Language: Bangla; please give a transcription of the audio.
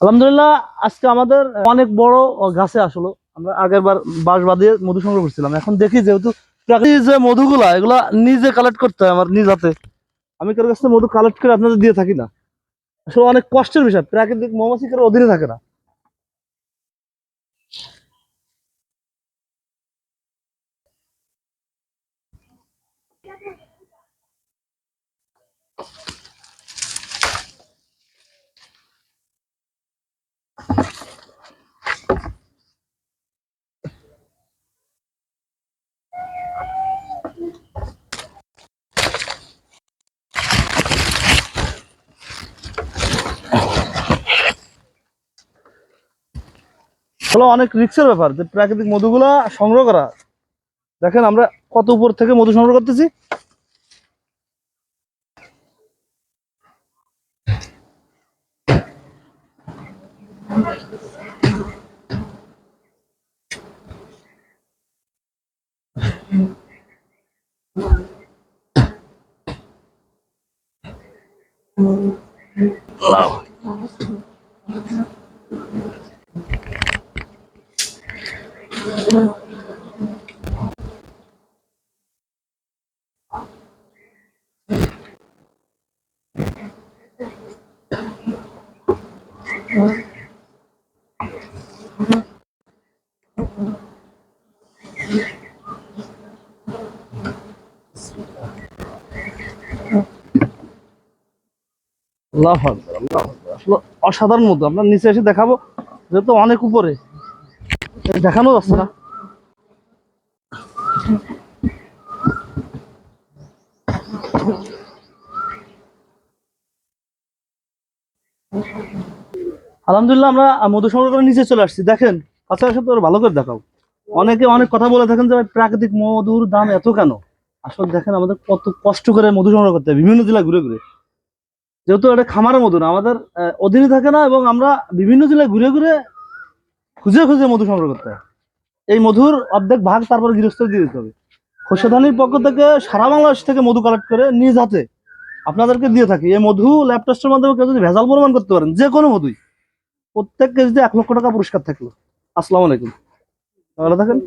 আলহামদুলিল্লাহ, আজকে আমাদের অনেক বড় গাছে আসলো। আমরা আগের বার বাঁশ বাঁধিয়ে মধু সংগ্রহ করছিলাম। এখন দেখি যেহেতু প্রাকৃতিক যে মধুগুলা, এগুলা নিজে কালেক্ট করতে হয় আমার নিজ হাতে। আমি কারোর কাছ থেকে মধু কালেক্ট করে আপনাদের দিয়ে থাকি না। আসলে অনেক কষ্টের বিষয়, প্রাকৃতিক মৌমাছি কারোর অধীনে থাকে না। হলো অনেক রিক্সের ব্যাপার, যে প্রাকৃতিক মধুগুলা সংগ্রহ করা। দেখেন আমরা কত উপর থেকে মধু সংগ্রহ করতেছি। অসাধারণ মধু আমরা নিচে এসে দেখাবো যেহেতু অনেক উপরে। দেখানো যাচ্ছে না। আলহামদুলিল্লাহ, আমরা মধু সংগ্রহ করে নিচে চলে আসছি। দেখেন আচ্ছা তো ভালো করে দেখাও। অনেকে অনেক কথা বলে থাকেন যে, ভাই, প্রাকৃতিক মধুর দাম এত কেন? আসলে দেখেন, আমাদের কত কষ্ট করে মধু সংগ্রহ করতে হয়, বিভিন্ন জেলা ঘুরে ঘুরে। যেহেতু এটা খামারের মধু না, আমাদের অধীনে থাকে না, এবং আমরা বিভিন্ন জেলায় ঘুরে ঘুরে খুঁজে খুঁজে মধু সংগ্রহ করতে এই মধুর অর্ধেক ভাগ তারপরে গৃহস্থ দিয়ে দিতে হবে। খোসাধানির পক্ষ থেকে সারা বাংলাদেশ থেকে মধু কালেক্ট করে নিজ হাতে আপনাদেরকে দিয়ে থাকি। এই মধু ল্যাব টেস্টের মাধ্যমে কেউ যদি ভেজাল প্রমাণ করতে পারেন, যে কোনো মধুই, প্রত্যেক কেজিতে এক লক্ষ টাকা পুরস্কার থাকল। আসসালামু আলাইকুম। ভালো থাকেন।